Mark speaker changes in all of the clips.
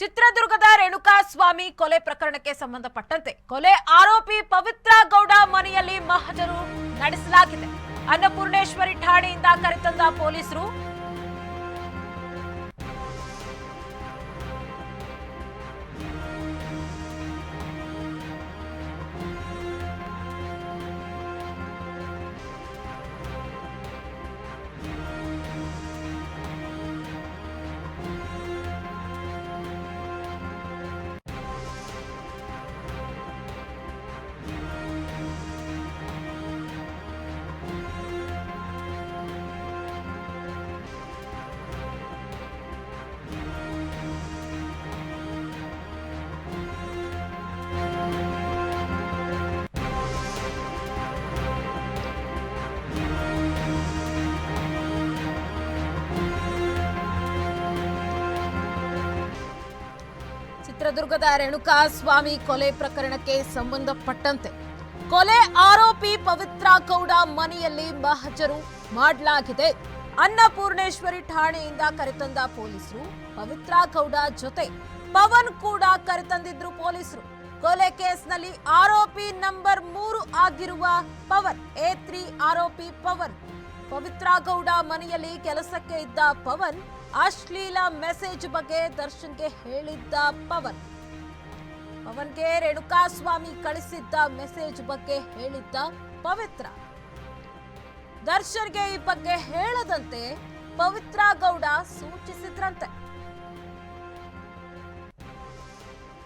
Speaker 1: ಚಿತ್ರದುರ್ಗದ ರೇಣುಕಾಸ್ವಾಮಿ ಕೊಲೆ ಪ್ರಕರಣಕ್ಕೆ ಸಂಬಂಧಪಟ್ಟಂತೆ ಕೊಲೆ ಆರೋಪಿ ಪವಿತ್ರ ಗೌಡ ಮನೆಯಲ್ಲಿ ಮಹಜರು ನಡೆಸಲಾಗಿದೆ. ಅನ್ನಪೂರ್ಣೇಶ್ವರಿ ಠಾಣೆಯಿಂದ ಕರೆತಂದ ಪೊಲೀಸರು ಚಿತ್ರದುರ್ಗದ ರೇಣುಕಾ ಸ್ವಾಮಿ ಕೊಲೆ ಪ್ರಕರಣಕ್ಕೆ ಸಂಬಂಧಪಟ್ಟಂತೆ ಕೊಲೆ ಆರೋಪಿ ಪವಿತ್ರ ಗೌಡ ಮನೆಯಲ್ಲಿ ಮಹಜರು ಮಾಡಲಾಗಿದೆ. ಅನ್ನಪೂರ್ಣೇಶ್ವರಿ ಠಾಣೆಯಿಂದ ಕರೆತಂದ ಪೊಲೀಸರು, ಪವಿತ್ರ ಗೌಡ ಜೊತೆ ಪವನ್ ಕೂಡ ಕರೆತಂದಿದ್ರು ಪೊಲೀಸರು. ಕೊಲೆ ಕೇಸ್ನಲ್ಲಿ ಆರೋಪಿ ನಂಬರ್ ಮೂರು ಆಗಿರುವ ಪವನ್, ಎ ತ್ರೀ ಆರೋಪಿ ಪವನ್. ಪವಿತ್ರ ಗೌಡ ಮನೆಯಲ್ಲಿ ಕೆಲಸಕ್ಕೆ ಇದ್ದ ಪವನ್ ಅಶ್ಲೀಲ ಮೆಸೇಜ್ ಬಗ್ಗೆ ದರ್ಶನ್ಗೆ ಹೇಳಿದ್ದ ಪವನ್. ಪವನ್ಗೆ ರೇಣುಕಾ ಸ್ವಾಮಿ ಕಳಿಸಿದ್ದ ಮೆಸೇಜ್ ಬಗ್ಗೆ ಹೇಳಿದ್ದ ಪವಿತ್ರ. ದರ್ಶನ್ಗೆ ಈ ಬಗ್ಗೆ ಹೇಳದಂತೆ ಪವಿತ್ರ ಗೌಡ ಸೂಚಿಸಿದ್ರಂತೆ.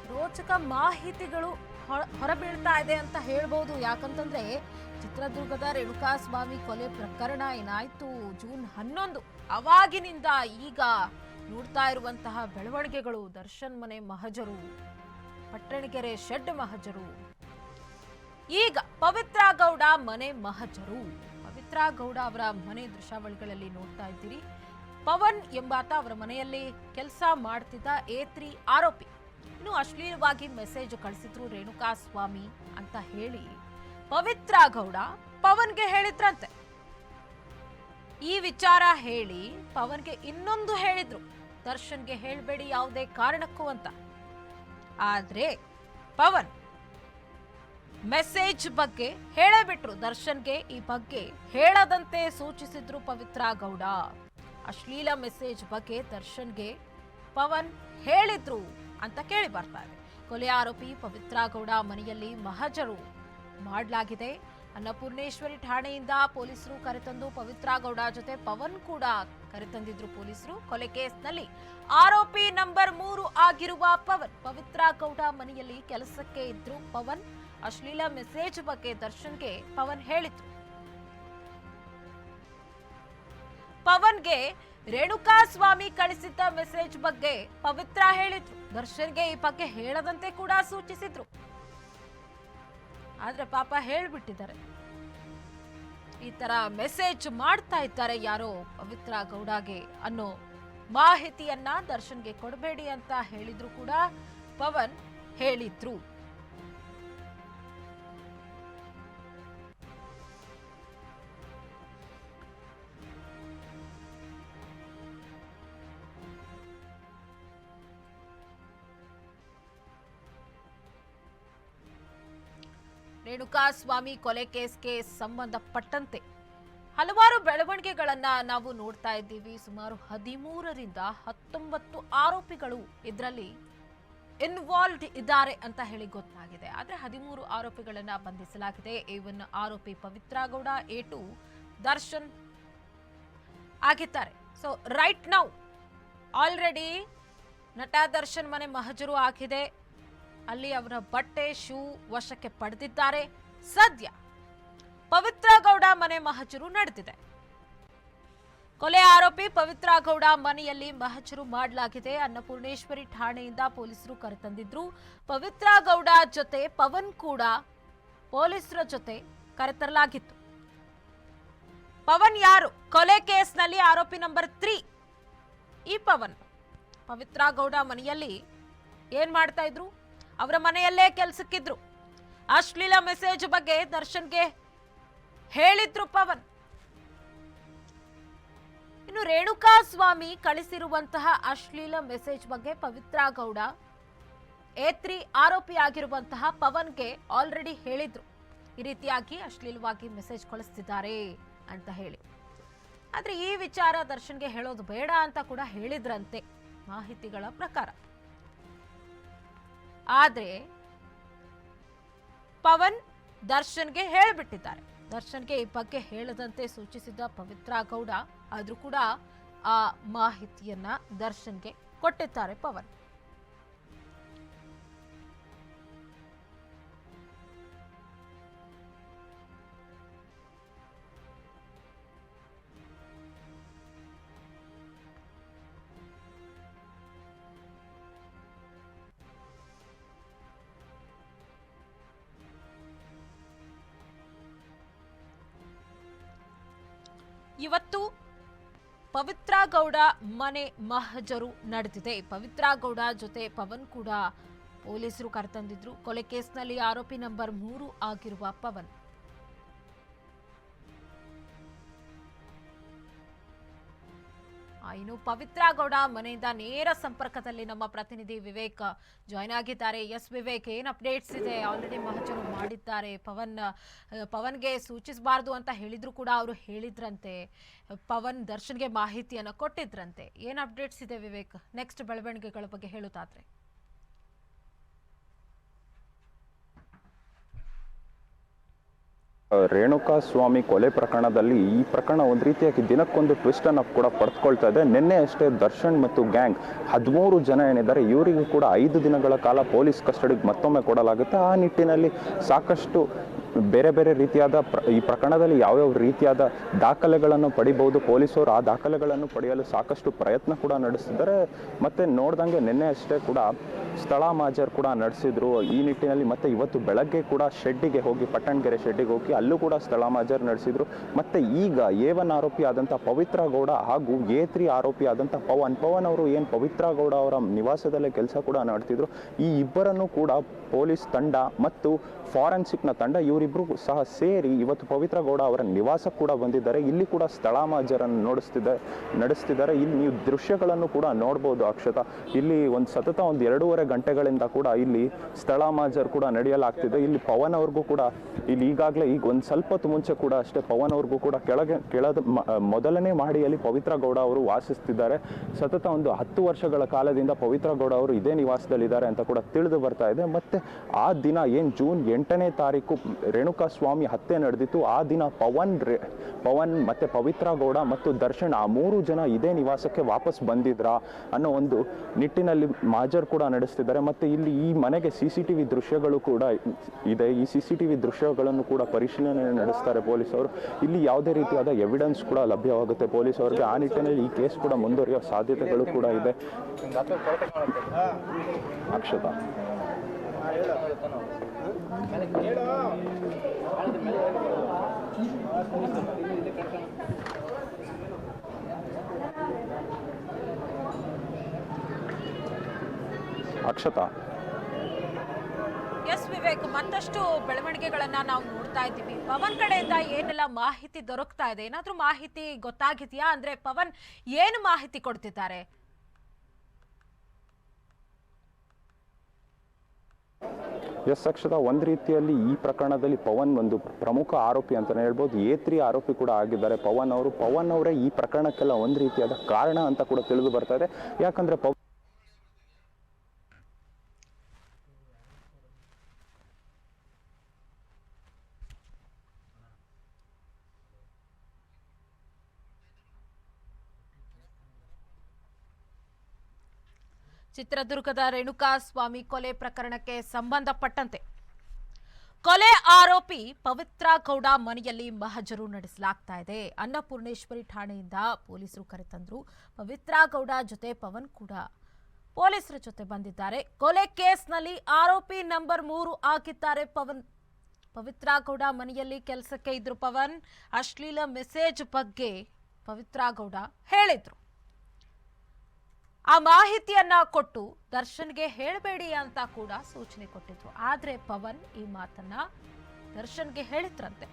Speaker 1: ರೋಚಕ ಮಾಹಿತಿಗಳು ಹೊರ- ಹೊರಬೀಳ್ತಾ ಇದೆ ಅಂತ ಹೇಳ್ಬೋದು. ಯಾಕಂತಂದ್ರೆ ಚಿತ್ರದುರ್ಗದ ರೇಣುಕಾ ಸ್ವಾಮಿ ಕೊಲೆ ಪ್ರಕರಣ ಏನಾಯ್ತು? ಜೂನ್ ಹನ್ನೊಂದು. ಅವಾಗಿನಿಂದ ಈಗ ನೋಡ್ತಾ ಇರುವಂತಹ ಬೆಳವಣಿಗೆಗಳು, ದರ್ಶನ್ ಮನೆ ಮಹಜರು ಪಟ್ಟಣಗೆರೆ ಶೆಡ್ ಮಹಜರು. ಈಗ ಪವಿತ್ರ ಗೌಡ ಮನೆ ಮಹಜರು. ಪವಿತ್ರ ಗೌಡ ಅವರ ಮನೆ ದೃಶ್ಯಾವಳಿಗಳಲ್ಲಿ ನೋಡ್ತಾ ಇದ್ದೀರಿ. ಪವನ್ ಎಂಬಾತ ಅವರ ಮನೆಯಲ್ಲಿ ಕೆಲಸ ಮಾಡ್ತಿದ್ದ ಎ ಆರೋಪಿ. ಇನ್ನು ಅಶ್ಲೀಲವಾಗಿ ಮೆಸೇಜ್ ಕಳಿಸಿದ್ರು ರೇಣುಕಾ ಸ್ವಾಮಿ ಅಂತ ಹೇಳಿ. ಪವಿತ್ರ ಗೌಡ ಪವನ್ಗೆ ಹೇಳಿದ್ರಂತೆ. ಈ ವಿಚಾರ ಹೇಳಿ ಪವನ್ಗೆ ಇನ್ನೊಂದು ಹೇಳಿದ್ರು. ದರ್ಶನ್ಗೆ ಹೇಳಬೇಡಿ ಯಾವುದೇ ಕಾರಣಕ್ಕೂ ಅಂತ. ಆದ್ರೆ ಪವನ್ ಮೆಸೇಜ್ ಬಗ್ಗೆ ಹೇಳೇ ಬಿಟ್ರು ದರ್ಶನ್ಗೆ ಈ ಬಗ್ಗೆ ಹೇಳದಂತೆ ಸೂಚಿಸಿದ್ರು ಪವಿತ್ರ ಗೌಡ. ಅಶ್ಲೀಲ ಮೆಸೇಜ್ ಬಗ್ಗೆ ದರ್ಶನ್ಗೆ ಪವನ್ ಹೇಳಿದ್ರು ಅಂತ ಕೇಳಿ ಬರ್ತಾರೆ ಕೊಲೆ ಆರೋಪಿ ಪವಿತ್ರ ಗೌಡ ಮನೆಯಲ್ಲಿ ಮಹಜರು ಮಾಡಲಾಗಿದೆ. ಅನ್ನಪೂರ್ಣೇಶ್ವರಿ ಠಾಣೆಯಿಂದ ಪೊಲೀಸರು ಕರೆತಂದು ಪವಿತ್ರ ಗೌಡ ಜೊತೆ ಪವನ್ ಕೂಡ ಕರೆತಂದಿದ್ರು ಪೊಲೀಸರು. ಕೊಲೆ ಕೇಸ್ನಲ್ಲಿ ಆರೋಪಿ ನಂಬರ್ ಮೂರು ಆಗಿರುವ ಪವನ್ ಪವಿತ್ರ ಗೌಡ ಮನೆಯಲ್ಲಿ ಕೆಲಸಕ್ಕೆ ಇದ್ರು ಪವನ್. ಅಶ್ಲೀಲ ಮೆಸೇಜ್ ಬಗ್ಗೆ ದರ್ಶನ್ಗೆ ಪವನ್ ಹೇಳಿದ್ರು. ಪವನ್ಗೆ ರೇಣುಕಾ ಸ್ವಾಮಿ ಕಳಿಸಿದ್ದ ಮೆಸೇಜ್ ಬಗ್ಗೆ ಪವಿತ್ರ ಹೇಳಿದ್ರು. ದರ್ಶನ್ಗೆ ಈ ಬಗ್ಗೆ ಹೇಳದಂತೆ ಕೂಡ ಸೂಚಿಸಿದ್ರು. ಆದ್ರೆ ಪಾಪ ಹೇಳ್ಬಿಟ್ಟಿದ್ದಾರೆ. ಈ ತರ ಮೆಸೇಜ್ ಮಾಡ್ತಾ ಇದ್ದಾರೆ ಯಾರೋ ಪವಿತ್ರ ಗೌಡಾಗೆ ಅನ್ನೋ ಮಾಹಿತಿಯನ್ನ ದರ್ಶನ್ಗೆ ಕೊಡಬೇಡಿ ಅಂತ ಹೇಳಿದ್ರು ಕೂಡ ಪವನ್ ಹೇಳಿದ್ರು. ರೇಣುಕಾ ಸ್ವಾಮಿ ಕೊಲೆ ಕೇಸ್ಗೆ ಸಂಬಂಧಪಟ್ಟಂತೆ ಹಲವಾರು ಬೆಳವಣಿಗೆಗಳನ್ನ ನಾವು ನೋಡ್ತಾ ಇದ್ದೀವಿ. ಸುಮಾರು ಹದಿಮೂರರಿಂದ ಹತ್ತೊಂಬತ್ತು ಆರೋಪಿಗಳು ಇದರಲ್ಲಿ ಇನ್ವಾಲ್ವ್ಡ್ ಇದ್ದಾರೆ ಅಂತ ಹೇಳಿ ಗೊತ್ತಾಗಿದೆ. ಆದರೆ ಹದಿಮೂರು ಆರೋಪಿಗಳನ್ನು ಬಂಧಿಸಲಾಗಿದೆ. ಒನ್ ಆರೋಪಿ ಪವಿತ್ರ ಗೌಡ ಎ ಟು ದರ್ಶನ್ ಆಗಿದ್ದಾರೆ. ಸೊ ರೈಟ್ ನೌ ಆಲ್ರೆಡಿ ನಟ ದರ್ಶನ್ ಮನೆ ಮಹಜರು ಆಗಿದೆ. ಅಲ್ಲಿ ಅವರ ಬಟ್ಟೆ, ಶೂ ವಶಕ್ಕೆ ಪಡೆದಿದ್ದಾರೆ. ಸದ್ಯ ಪವಿತ್ರ ಗೌಡ ಮನೆ ಮಹಜರು ನಡೆದಿದೆ. ಕೊಲೆ ಆರೋಪಿ ಪವಿತ್ರ ಗೌಡ ಮನೆಯಲ್ಲಿ ಮಹಜರು ಮಾಡಲಾಗಿದೆ. ಅನ್ನಪೂರ್ಣೇಶ್ವರಿ ಠಾಣೆಯಿಂದ ಪೊಲೀಸರು ಕರೆತಂದಿದ್ರು. ಪವಿತ್ರ ಗೌಡ ಜೊತೆ ಪವನ್ ಕೂಡ ಪೊಲೀಸರ ಜೊತೆ ಕರೆತರಲಾಗಿತ್ತು. ಪವನ್ ಯಾರು? ಕೊಲೆ ಕೇಸ್ನಲ್ಲಿ ಆರೋಪಿ ನಂಬರ್ ತ್ರೀ. ಈ ಪವನ್ ಪವಿತ್ರ ಗೌಡ ಮನೆಯಲ್ಲಿ ಏನ್ ಮಾಡ್ತಾ ಇದ್ರು? ಅವರ ಮನೆಯಲ್ಲೇ ಕೆಲ್ಸಕ್ಕಿದ್ರು. ಅಶ್ಲೀಲ ಮೆಸೇಜ್ ಬಗ್ಗೆ ದರ್ಶನ್ಗೆ ಹೇಳಿದ್ರು ಪವನ್. ಇನ್ನು ರೇಣುಕಾ ಸ್ವಾಮಿ ಕಳಿಸಿರುವಂತಹ ಅಶ್ಲೀಲ ಮೆಸೇಜ್ ಬಗ್ಗೆ ಪವಿತ್ರ ಗೌಡ, ಏತ್ರಿ ಆರೋಪಿಯಾಗಿರುವಂತಹ ಪವನ್ಗೆ ಆಲ್ರೆಡಿ ಹೇಳಿದ್ರು. ಈ ರೀತಿಯಾಗಿ ಅಶ್ಲೀಲವಾಗಿ ಮೆಸೇಜ್ ಕಳಿಸ್ತಿದ್ದಾರೆ ಅಂತ ಹೇಳಿ. ಆದ್ರೆ ಈ ವಿಚಾರ ದರ್ಶನ್ಗೆ ಹೇಳೋದು ಬೇಡ ಅಂತ ಕೂಡ ಹೇಳಿದ್ರಂತೆ ಮಾಹಿತಿಗಳ ಪ್ರಕಾರ. ಆದ್ರೆ ಪವನ್ ದರ್ಶನ್ಗೆ ಹೇಳಿಬಿಟ್ಟಿದ್ದಾರೆ. ದರ್ಶನ್ಗೆ ಈ ಬಗ್ಗೆ ಹೇಳದಂತೆ ಸೂಚಿಸಿದ ಪವಿತ್ರ ಗೌಡ ಆದರೂ ಕೂಡ ಆ ಮಾಹಿತಿಯನ್ನ ದರ್ಶನ್ಗೆ ಕೊಟ್ಟಿದ್ದಾರೆ ಪವನ್. ಇವತ್ತು ಪವಿತ್ರ ಗೌಡ ಮನೆ ಮಹಜರು ನಡೆದಿದೆ. ಪವಿತ್ರ ಗೌಡ ಜೊತೆ ಪವನ್ ಕೂಡ ಪೊಲೀಸರು ಕರೆತಂದಿದ್ರು. ಕೊಲೆ ಕೇಸ್ನಲ್ಲಿ ಆರೋಪಿ ನಂಬರ್ ಮೂರು ಆಗಿರುವ ಪವನ್. ಇನ್ನು ಪವಿತ್ರ ಗೌಡ ಮನೆಯಿಂದ ನೇರ ಸಂಪರ್ಕದಲ್ಲಿ ನಮ್ಮ ಪ್ರತಿನಿಧಿ ವಿವೇಕ್ ಜಾಯ್ನ್ ಆಗಿದ್ದಾರೆ. ಎಸ್ ವಿವೇಕ್, ಏನ್ ಅಪ್ಡೇಟ್ಸ್ ಇದೆ? ಆಲ್ರೆಡಿ ಮಹಜರು ಮಾಡಿದ್ದಾರೆ. ಪವನ್, ಪವನ್ಗೆ ಸೂಚಿಸಬಾರ್ದು ಅಂತ ಹೇಳಿದ್ರು ಕೂಡ ಅವರು ಹೇಳಿದ್ರಂತೆ. ಪವನ್ ದರ್ಶನ್ಗೆ ಮಾಹಿತಿಯನ್ನು ಕೊಟ್ಟಿದ್ರಂತೆ. ಏನ್ ಅಪ್ಡೇಟ್ಸ್ ಇದೆ ವಿವೇಕ್? ನೆಕ್ಸ್ಟ್ ಬೆಳವಣಿಗೆಗಳ ಬಗ್ಗೆ ಹೇಳುತ್ತಾದ್ರೆ.
Speaker 2: ರೇಣುಕಾ ಸ್ವಾಮಿ ಕೊಲೆ ಪ್ರಕರಣದಲ್ಲಿ ಈ ಪ್ರಕರಣ ಒಂದು ರೀತಿಯಾಗಿ ದಿನಕ್ಕೊಂದು ಟ್ವಿಸ್ಟ್ ಅನ್ನು ಕೂಡ ಪಡೆದುಕೊಳ್ತಾ ಇದೆ. ನಿನ್ನೆ ಅಷ್ಟೇ ದರ್ಶನ್ ಮತ್ತು ಗ್ಯಾಂಗ್ ಹದಿಮೂರು ಜನ ಏನಿದ್ದಾರೆ, ಇವರಿಗೂ ಕೂಡ ಐದು ದಿನಗಳ ಕಾಲ ಪೊಲೀಸ್ ಕಸ್ಟಡಿಗೆ ಮತ್ತೊಮ್ಮೆ ಕೊಡಲಾಗುತ್ತೆ. ಆ ನಿಟ್ಟಿನಲ್ಲಿ ಸಾಕಷ್ಟು ಬೇರೆ ಬೇರೆ ರೀತಿಯಾದ ಪ್ರ, ಈ ಪ್ರಕರಣದಲ್ಲಿ ಯಾವ್ಯಾವ ರೀತಿಯಾದ ದಾಖಲೆಗಳನ್ನು ಪಡಿಬಹುದು ಪೊಲೀಸರು ಆ ದಾಖಲೆಗಳನ್ನು ಪಡೆಯಲು ಸಾಕಷ್ಟು ಪ್ರಯತ್ನ ಕೂಡ ನಡೆಸಿದ್ದಾರೆ. ಮತ್ತೆ ನೋಡ್ದಂಗೆ ನಿನ್ನೆ ಅಷ್ಟೇ ಕೂಡ ಸ್ಥಳ ಮಾಜರ್ ಕೂಡ ನಡೆಸಿದ್ರು. ಈ ನಿಟ್ಟಿನಲ್ಲಿ ಮತ್ತೆ ಇವತ್ತು ಬೆಳಗ್ಗೆ ಕೂಡ ಶೆಡ್ಡಿಗೆ ಹೋಗಿ, ಪಟ್ಟಣಗೆರೆ ಶೆಡ್ಡಿಗೆ ಹೋಗಿ ಅಲ್ಲೂ ಕೂಡ ಸ್ಥಳ ಮಾಜರ್ ನಡೆಸಿದ್ರು. ಮತ್ತೆ ಈಗ ಎ ಒನ್ ಆರೋಪಿ ಆದಂಥ ಪವಿತ್ರ ಗೌಡ ಹಾಗೂ ಎ ತ್ರೀ ಆರೋಪಿ ಆದಂಥ ಪವನ್ ಪವನ್ ಅವರು ಏನು ಪವಿತ್ರ ಗೌಡ ಅವರ ನಿವಾಸದಲ್ಲೇ ಕೆಲಸ ಕೂಡ ನಡೆಸಿದ್ರು ಈ ಇಬ್ಬರನ್ನು ಕೂಡ ಪೊಲೀಸ್ ತಂಡ ಮತ್ತು ಫಾರೆನ್ಸಿಕ್ನ ತಂಡ ಇವರಿಬ್ಬರು ಸಹ ಸೇರಿ ಇವತ್ತು ಪವಿತ್ರ ಗೌಡ ಅವರ ನಿವಾಸ ಕೂಡ ಬಂದಿದ್ದಾರೆ. ಇಲ್ಲಿ ಕೂಡ ಸ್ಥಳ ಮಾಜರನ್ನು ನೋಡಿಸ್ತಿದ್ದಾರೆ. ಇಲ್ಲಿ ನೀವು ದೃಶ್ಯಗಳನ್ನು ಕೂಡ ನೋಡ್ಬೋದು ಅಕ್ಷತಾ. ಇಲ್ಲಿ ಒಂದು ಸತತ ಒಂದು ಎರಡೂವರೆ ಗಂಟೆಗಳಿಂದ ಕೂಡ ಇಲ್ಲಿ ಸ್ಥಳ ಮಾಜರ್ ಕೂಡ ನಡೆಯಲಾಗ್ತಿದೆ. ಇಲ್ಲಿ ಪವನ್ ಅವ್ರಿಗೂ ಕೂಡ ಇಲ್ಲಿ ಈಗಾಗಲೇ ಈಗ ಒಂದು ಸ್ವಲ್ಪ ಮುಂಚೆ ಕೂಡ ಅಷ್ಟೇ ಪವನ್ ಅವ್ರಿಗೂ ಕೂಡ ಕೆಳಗೆ, ಕೆಳದ ಮೊದಲನೇ ಮಹಡಿಯಲ್ಲಿ ಪವಿತ್ರ ಗೌಡ ಅವರು ವಾಸಿಸ್ತಿದ್ದಾರೆ. ಸತತ ಒಂದು ಹತ್ತು ವರ್ಷಗಳ ಕಾಲದಿಂದ ಪವಿತ್ರ ಗೌಡ ಅವರು ಇದೇ ನಿವಾಸದಲ್ಲಿದ್ದಾರೆ ಅಂತ ಕೂಡ ತಿಳಿದು ಬರ್ತಾ ಇದೆ. ಮತ್ತೆ ಆ ದಿನ ಏನು ಜೂನ್ ಎಂಟನೇ ತಾರೀಕು ರೇಣುಕಾ ಸ್ವಾಮಿ ಹತ್ಯೆ ನಡೆದಿತ್ತು. ಆ ದಿನ ಪವನ್ ರೇ, ಪವನ್ ಮತ್ತೆ ಪವಿತ್ರ ಗೌಡ ಮತ್ತು ದರ್ಶನ್ ಆ ಮೂರು ಜನ ಇದೇ ನಿವಾಸಕ್ಕೆ ವಾಪಸ್ ಬಂದಿದ್ರಾ ಅನ್ನೋ ಒಂದು ನಿಟ್ಟಿನಲ್ಲಿ ಮಾಜರ್ ಕೂಡ ನಡೆಸ್ತಿದ್ದಾರೆ. ಮತ್ತೆ ಇಲ್ಲಿ ಈ ಮನೆಗೆ ಸಿ ಸಿ ಟಿ ವಿ ದೃಶ್ಯಗಳು ಕೂಡ ಇದೆ. ಈ ಸಿ ಸಿ ಟಿ ವಿ ದೃಶ್ಯಗಳನ್ನು ಕೂಡ ಪರಿಶೀಲನೆ ನಡೆಸ್ತಾರೆ ಪೊಲೀಸರು ಇಲ್ಲಿ ಯಾವುದೇ ರೀತಿಯಾದ ಎವಿಡೆನ್ಸ್ ಕೂಡ ಲಭ್ಯವಾಗುತ್ತೆ ಪೊಲೀಸ್ ಅವರಿಗೆ ಆ ನಿಟ್ಟಿನಲ್ಲಿ ಈ ಕೇಸ್ ಕೂಡ ಮುಂದುವರಿಯೋ ಸಾಧ್ಯತೆಗಳು ಕೂಡ ಇದೆ. ಅಕ್ಷತಾ. ಅಕ್ಷತಾ.
Speaker 1: ಎಸ್ ವಿವೇಕ್, ಮತ್ತಷ್ಟು ಬೆಳವಣಿಗೆಗಳನ್ನ ನಾವು ನೋಡ್ತಾ ಇದ್ದೀವಿ. ಪವನ್ ಕಡೆಯಿಂದ ಏನೆಲ್ಲ ಮಾಹಿತಿ ದೊರಕ್ತಾ ಇದೆ? ಏನಾದ್ರೂ ಮಾಹಿತಿ ಗೊತ್ತಾಗಿದೆಯಾ? ಅಂದ್ರೆ ಪವನ್ ಏನು ಮಾಹಿತಿ ಕೊಡ್ತಿದ್ದಾರೆ?
Speaker 2: ಎಸ್ ಅಕ್ಷದ ಒಂದು ರೀತಿಯಲ್ಲಿ ಈ ಪ್ರಕರಣದಲ್ಲಿ ಪವನ್ ಒಂದು ಪ್ರಮುಖ ಆರೋಪಿ ಅಂತಲೇ ಹೇಳ್ಬೋದು. ಎ ತ್ರೀ ಆರೋಪಿ ಕೂಡ ಆಗಿದ್ದಾರೆ. ಪವನ್ ಅವರು, ಪವನ್ ಅವರೇ ಈ ಪ್ರಕರಣಕ್ಕೆಲ್ಲ ಒಂದು ರೀತಿಯಾದ ಕಾರಣ ಅಂತ ಕೂಡ ತಿಳಿದು ಬರ್ತಾ ಇದೆ. ಯಾಕಂದ್ರೆ ಪವನ್
Speaker 1: ಚಿತ್ರದುರ್ಗದ ರೇಣುಕಾ ಸ್ವಾಮಿ ಕೊಲೆ ಪ್ರಕರಣಕ್ಕೆ ಸಂಬಂಧಪಟ್ಟಂತೆ ಕೊಲೆ ಆರೋಪಿ ಪವಿತ್ರ ಗೌಡ ಮನೆಯಲ್ಲಿ ಮಹಜರು ನಡೆಸಲಾಗ್ತಾ ಇದೆ. ಅನ್ನಪೂರ್ಣೇಶ್ವರಿ ಠಾಣೆಯಿಂದ ಪೊಲೀಸರು ಕರೆತಂದ್ರು. ಪವಿತ್ರ ಗೌಡ ಜೊತೆ ಪವನ್ ಕೂಡ ಪೊಲೀಸರ ಜೊತೆ ಬಂದಿದ್ದಾರೆ. ಕೊಲೆ ಕೇಸ್ನಲ್ಲಿ ಆರೋಪಿ ನಂಬರ್ ಮೂರು ಆಗಿದ್ದಾರೆ ಪವನ್. ಪವಿತ್ರ ಗೌಡ ಮನೆಯಲ್ಲಿ ಕೆಲಸಕ್ಕೆ ಇದ್ರು ಪವನ್. ಅಶ್ಲೀಲ ಮೆಸೇಜ್ ಬಗ್ಗೆ ಪವಿತ್ರ ಗೌಡ ಹೇಳಿದ್ರು. ಆ ಮಾಹಿತಿಯನ್ನ ಕೊಟ್ಟು ದರ್ಶನ್ಗೆ ಹೇಳಬೇಡಿ ಅಂತ ಕೂಡ ಸೂಚನೆ ಕೊಟ್ಟಿದ್ರು. ಆದ್ರೆ ಪವನ್ ಈ ಮಾತನ್ನ ದರ್ಶನ್ಗೆ ಹೇಳಿದ್ರಂತೆ.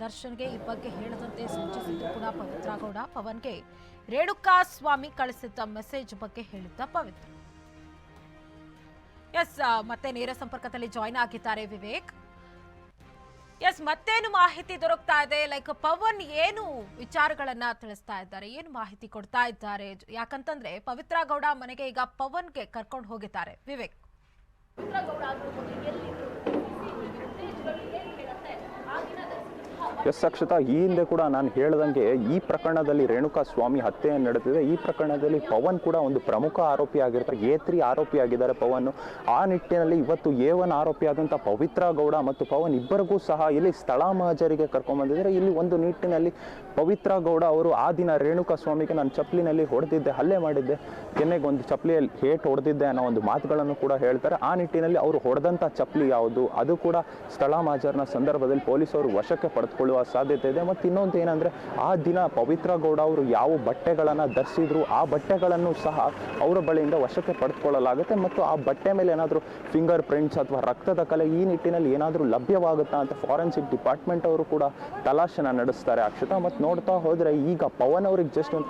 Speaker 1: ದರ್ಶನ್ಗೆ ಈ ಬಗ್ಗೆ ಹೇಳದಂತೆ ಸೂಚಿಸಿದ್ರು ಕೂಡ ಪವಿತ್ರ ಗೌಡ. ಪವನ್ಗೆ ರೇಣುಕಾ ಸ್ವಾಮಿ ಕಳಿಸಿದ್ದ ಮೆಸೇಜ್ ಬಗ್ಗೆ ಹೇಳಿದ್ದ ಪವಿತ್ರ. ಎಸ್ ಮತ್ತೆ ನೇರ ಸಂಪರ್ಕದಲ್ಲಿ ಜಾಯ್ನ್ ಆಗಿದ್ದಾರೆ ವಿವೇಕ್. ಎಸ್ ಮತ್ತೇನು ಮಾಹಿತಿ ದೊರಕ್ತಾ ಇದೆ? ಲೈಕ್ ಪವನ್ ಏನು ವಿಚಾರಗಳನ್ನ ತಿಳಿಸ್ತಾ ಇದ್ದಾರೆ? ಏನು ಮಾಹಿತಿ ಕೊಡ್ತಾ ಇದ್ದಾರೆ? ಯಾಕಂತಂದ್ರೆ ಪವಿತ್ರ ಗೌಡ ಮನೆಗೆ ಈಗ ಪವನ್ಗೆ ಕರ್ಕೊಂಡು ಹೋಗಿದ್ದಾರೆ. ವಿವೇಕ್.
Speaker 2: ಎಸ್ ಅಕ್ಷತಾ, ಈ ಹಿಂದೆ ಕೂಡ ನಾನು ಹೇಳ್ದಂಗೆ ಈ ಪ್ರಕರಣದಲ್ಲಿ ರೇಣುಕಾ ಸ್ವಾಮಿ ಹತ್ಯೆ ನಡೆದಿದೆ. ಈ ಪ್ರಕರಣದಲ್ಲಿ ಪವನ್ ಕೂಡ ಒಂದು ಪ್ರಮುಖ ಆರೋಪಿ ಆಗಿರ್ತಾರೆ. ಎ ತ್ರೀ ಆರೋಪಿ ಆಗಿದ್ದಾರೆ ಪವನ್. ಆ ನಿಟ್ಟಿನಲ್ಲಿ ಇವತ್ತು ಎ ಒನ್ ಆರೋಪಿ ಆದಂಥ ಪವಿತ್ರ ಗೌಡ ಮತ್ತು ಪವನ್ ಇಬ್ಬರಿಗೂ ಸಹ ಇಲ್ಲಿ ಸ್ಥಳ ಮಹಜರಿಗೆ ಕರ್ಕೊಂಡ್ಬಂದಿದ್ದಾರೆ ಇಲ್ಲಿ ಒಂದು ನಿಟ್ಟಿನಲ್ಲಿ ಪವಿತ್ರ ಗೌಡ ಅವರು ಆ ದಿನ ರೇಣುಕಾ ಸ್ವಾಮಿಗೆ ನಾನು ಚಪ್ಪಲಿನಲ್ಲಿ ಹೊಡೆದಿದ್ದೆ, ಹಲ್ಲೆ ಮಾಡಿದ್ದೆ, ಕೆನ್ನೆಗೆ ಒಂದು ಚಪ್ಪಲಿಯಲ್ಲಿ ಹೇಟ್ ಹೊಡೆದಿದ್ದೆ ಅನ್ನೋ ಒಂದು ಮಾತುಗಳನ್ನು ಕೂಡ ಹೇಳ್ತಾರೆ. ಆ ನಿಟ್ಟಿನಲ್ಲಿ ಅವರು ಹೊಡೆದಂಥ ಚಪ್ಪಲಿ ಯಾವುದು? ಅದು ಕೂಡ ಸ್ಥಳ ಮಾಜರ್ನ ಸಂದರ್ಭದಲ್ಲಿ ಪೊಲೀಸರು ವಶಕ್ಕೆ ಪಡೆದುಕೊಳ್ಳುವ ಸಾಧ್ಯತೆ ಇದೆ. ಮತ್ತು ಇನ್ನೊಂದು ಏನಂದರೆ, ಆ ದಿನ ಪವಿತ್ರ ಗೌಡ ಅವರು ಯಾವ ಬಟ್ಟೆಗಳನ್ನು ಧರಿಸಿದ್ರು, ಆ ಬಟ್ಟೆಗಳನ್ನು ಸಹ ಅವರ ಬಳಿಯಿಂದ ವಶಕ್ಕೆ ಪಡೆದುಕೊಳ್ಳಲಾಗುತ್ತೆ ಮತ್ತು ಆ ಬಟ್ಟೆ ಮೇಲೆ ಏನಾದರೂ ಫಿಂಗರ್ ಪ್ರಿಂಟ್ಸ್ ಅಥವಾ ರಕ್ತದ ಕಲೆ ಈ ನಿಟ್ಟಿನಲ್ಲಿ ಏನಾದರೂ ಲಭ್ಯವಾಗುತ್ತಾ ಅಂತ ಫಾರೆನ್ಸಿಕ್ ಡಿಪಾರ್ಟ್ಮೆಂಟ್ ಅವರು ಕೂಡ ತಲಾಶನ ನಡೆಸ್ತಾರೆ ಅಕ್ಷತಾ. ಮತ್ತು ನೋಡ್ತಾ ಹೋದರೆ ಈಗ ಪವನ್ ಅವ್ರಿಗೆ ಜಸ್ಟ್ ಒಂದು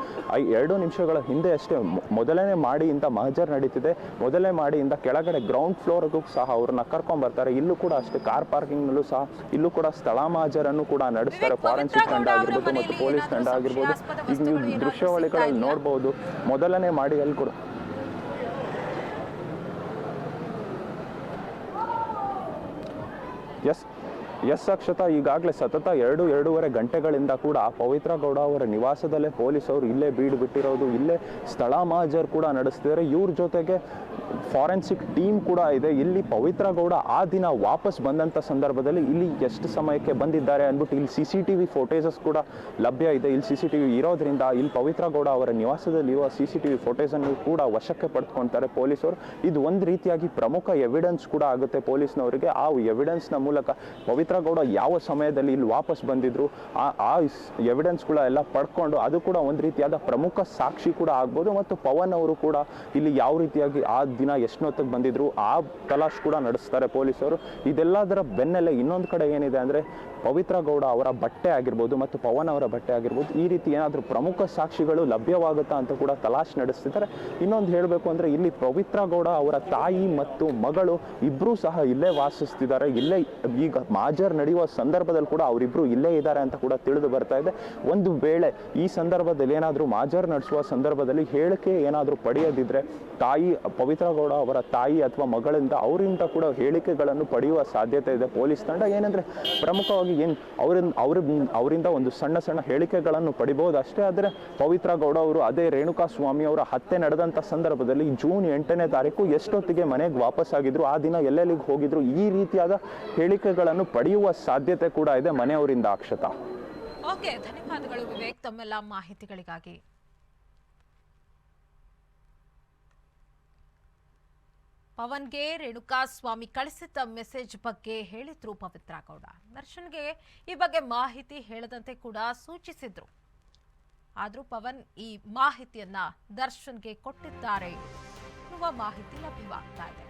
Speaker 2: ಎರಡು ನಿಮಿಷಗಳ ಹಿಂದೆ ಅಷ್ಟೇ ಮೊದಲನೇ ಮಾಡಿಯಿಂದ ಮಹಜರ್ ನಡೀತಿದೆ. ಮೊದಲನೇ ಮಾಡಿಯಿಂದ ಕೆಳಗಡೆ ಗ್ರೌಂಡ್ ಫ್ಲೋರ್ಗೂ ಸಹ ಅವ್ರನ್ನ ಕರ್ಕೊಂಡ್ಬರ್ತಾರೆ ಇಲ್ಲೂ ಕೂಡ ಅಷ್ಟೇ ಕಾರ್ ಪಾರ್ಕಿಂಗ್ನಲ್ಲೂ ಸಹ, ಇಲ್ಲೂ ಕೂಡ ಸ್ಥಳ ಮಹಜರನ್ನು ಕೂಡ ನಡೆಸ್ತಾರೆ ಫಾರೆನ್ಸಿಕ್ ತಂಡ ಆಗಿರ್ಬೋದು ಮತ್ತು ಪೊಲೀಸ್ ತಂಡ ಆಗಿರ್ಬೋದು. ಈಗ ನೀವು ದೃಶ್ಯಾವಳಿಗಳಲ್ಲಿ ನೋಡ್ಬೋದು. ಮೊದಲನೇ ಮಾಡಿಯಲ್ಲಿ ಕೂಡ. ಎಸ್ ಎಸ್ ಅಕ್ಷತಾ ಈಗಾಗಲೇ ಸತತ ಎರಡು ಎರಡೂವರೆ ಗಂಟೆಗಳಿಂದ ಕೂಡ ಪವಿತ್ರ ಗೌಡ ಅವರ ನಿವಾಸದಲ್ಲೇ ಪೊಲೀಸರು ಇಲ್ಲೇ ಬೀಡು ಬಿಟ್ಟಿರೋದು ಇಲ್ಲೇ ಸ್ಥಳ ಮಾಜರ್ ಕೂಡ ನಡೆಸ್ತಿದ್ದಾರೆ. ಇವ್ರ ಜೊತೆಗೆ ಫಾರೆನ್ಸಿಕ್ ಟೀಮ್ ಕೂಡ ಇದೆ. ಇಲ್ಲಿ ಪವಿತ್ರ ಗೌಡ ಆ ದಿನ ವಾಪಸ್ ಬಂದಂಥ ಸಂದರ್ಭದಲ್ಲಿ ಇಲ್ಲಿ ಎಷ್ಟು ಸಮಯಕ್ಕೆ ಬಂದಿದ್ದಾರೆ ಅಂದ್ಬಿಟ್ಟು ಇಲ್ಲಿ C C T V footages ಕೂಡ ಲಭ್ಯ ಇದೆ. ಇಲ್ಲಿ ಸಿ ಸಿ ಟಿ ವಿ ಇರೋದ್ರಿಂದ ಇಲ್ಲಿ ಪವಿತ್ರ ಗೌಡ ಅವರ ನಿವಾಸದಲ್ಲಿ ಇರುವ ಸಿ ಸಿ ಟಿ ವಿ ಫೋಟೇಜನ್ನು ಕೂಡ ವಶಕ್ಕೆ ಪಡೆದುಕೊಳ್ತಾರೆ ಪೊಲೀಸರು. ಇದು ಒಂದು ರೀತಿಯಾಗಿ ಪ್ರಮುಖ ಎವಿಡೆನ್ಸ್ ಕೂಡ ಆಗುತ್ತೆ ಪೊಲೀಸ್ನವರಿಗೆ. ಆ ಎವಿಡೆನ್ಸ್ನ ಮೂಲಕ ಪವಿತ್ರ ಗೌಡ ಯಾವ ಸಮಯದಲ್ಲಿ ಇಲ್ಲಿ ವಾಪಸ್ ಬಂದಿದ್ರು, ಆ ಆ ಎವಿಡೆನ್ಸ್ಗಳ ಎಲ್ಲ ಪಡ್ಕೊಂಡು ಅದು ಕೂಡ ಒಂದು ರೀತಿಯಾದ ಪ್ರಮುಖ ಸಾಕ್ಷಿ ಕೂಡ ಆಗ್ಬೋದು. ಮತ್ತು ಪವನ್ ಅವರು ಕೂಡ ಇಲ್ಲಿ ಯಾವ ರೀತಿಯಾಗಿ ಆ ದಿನ ಎಷ್ಟೊತ್ತಿಗೆ ಬಂದಿದ್ರು, ಆ ತಲಾಶ್ ಕೂಡ ನಡೆಸ್ತಾರೆ ಪೊಲೀಸರು. ಇದೆಲ್ಲದರ ಬೆನ್ನಲ್ಲೇ ಇನ್ನೊಂದು ಕಡೆ ಏನಿದೆ ಅಂದರೆ, ಪವಿತ್ರ ಗೌಡ ಅವರ ಬಟ್ಟೆ ಆಗಿರ್ಬೋದು ಮತ್ತು ಪವನ್ ಅವರ ಬಟ್ಟೆ ಆಗಿರ್ಬೋದು, ಈ ರೀತಿ ಏನಾದರೂ ಪ್ರಮುಖ ಸಾಕ್ಷಿಗಳು ಲಭ್ಯವಾಗುತ್ತಾ ಅಂತ ಕೂಡ ತಲಾಶ್ ನಡೆಸ್ತಿದ್ದಾರೆ. ಇನ್ನೊಂದು ಹೇಳಬೇಕು ಅಂದರೆ, ಇಲ್ಲಿ ಪವಿತ್ರ ಗೌಡ ಅವರ ತಾಯಿ ಮತ್ತು ಮಗಳು ಇಬ್ಬರೂ ಸಹ ಇಲ್ಲೇ ವಾಸಿಸ್ತಿದ್ದಾರೆ. ಇಲ್ಲೇ ಈಗ ಮಾಜರ್ ನಡೆಯುವ ಸಂದರ್ಭದಲ್ಲಿ ಕೂಡ ಅವರಿಬ್ಬರು ಇಲ್ಲೇ ಇದ್ದಾರೆ ಅಂತ ಕೂಡ ತಿಳಿದು ಬರ್ತಾ ಇದೆ. ಒಂದು ವೇಳೆ ಈ ಸಂದರ್ಭದಲ್ಲಿ ಏನಾದರೂ ಮಾಜರ್ ನಡೆಸುವ ಸಂದರ್ಭದಲ್ಲಿ ಹೇಳಿಕೆ ಏನಾದರೂ ಪಡೆಯದಿದ್ದರೆ ತಾಯಿ ಪವಿತ್ರ ಗೌಡ ಅವರ ತಾಯಿ ಅಥವಾ ಮಗಳಿಂದ ಅವರಿಂದ ಕೂಡ ಹೇಳಿಕೆಗಳನ್ನು ಪಡೆಯುವ ಸಾಧ್ಯತೆ ಇದೆ. ಪೊಲೀಸ್ ತಂಡ ಏನಂದ್ರೆ ಪ್ರಮುಖವಾಗಿ ಏನು ಅವರಿಂದ ಅವ್ರ ಅವರಿಂದ ಒಂದು ಸಣ್ಣ ಸಣ್ಣ ಹೇಳಿಕೆಗಳನ್ನು ಪಡಿಬಹುದು ಅಷ್ಟೇ. ಆದರೆ ಪವಿತ್ರ ಗೌಡ ಅವರು ಅದೇ ರೇಣುಕಾ ಸ್ವಾಮಿ ಅವರ ಹತ್ಯೆ ನಡೆದಂಥ ಸಂದರ್ಭದಲ್ಲಿ ಜೂನ್ ಎಂಟನೇ ತಾರೀಕು ಎಷ್ಟೊತ್ತಿಗೆ ಮನೆಗೆ ವಾಪಸ್ ಆಗಿದ್ರು, ಆ ದಿನ ಎಲ್ಲೆಲ್ಲಿಗೆ ಹೋಗಿದ್ರು, ಈ ರೀತಿಯಾದ ಹೇಳಿಕೆಗಳನ್ನು ಪಡೆಯುವ ಸಾಧ್ಯತೆ ಕೂಡ ಇದೆ ಮನೆಯವರಿಂದ ಅಕ್ಷತಾ.
Speaker 1: ಓಕೆ, ಧನ್ಯವಾದಗಳು ವಿವೇಕ್ ತಮ್ಮೆಲ್ಲ ಮಾಹಿತಿಗಳಿಗಾಗಿ. ಪವನ್ಗೆ ರೇಣುಕಾ ಸ್ವಾಮಿ ಕಳಿಸಿದ್ದ ಮೆಸೇಜ್ ಬಗ್ಗೆ ಹೇಳಿದ್ರು ಪವಿತ್ರ ಗೌಡ ದರ್ಶನ್ಗೆ ಈ ಬಗ್ಗೆ ಮಾಹಿತಿ ಹೇಳದಂತೆ ಕೂಡ ಸೂಚಿಸಿದ್ರು. ಆದರೂ ಪವನ್ ಈ ಮಾಹಿತಿಯನ್ನ ದರ್ಶನ್ಗೆ ಕೊಟ್ಟಿದ್ದಾರೆ ಎನ್ನುವ ಮಾಹಿತಿ ಲಭ್ಯವಾಗ್ತಾ ಇದೆ.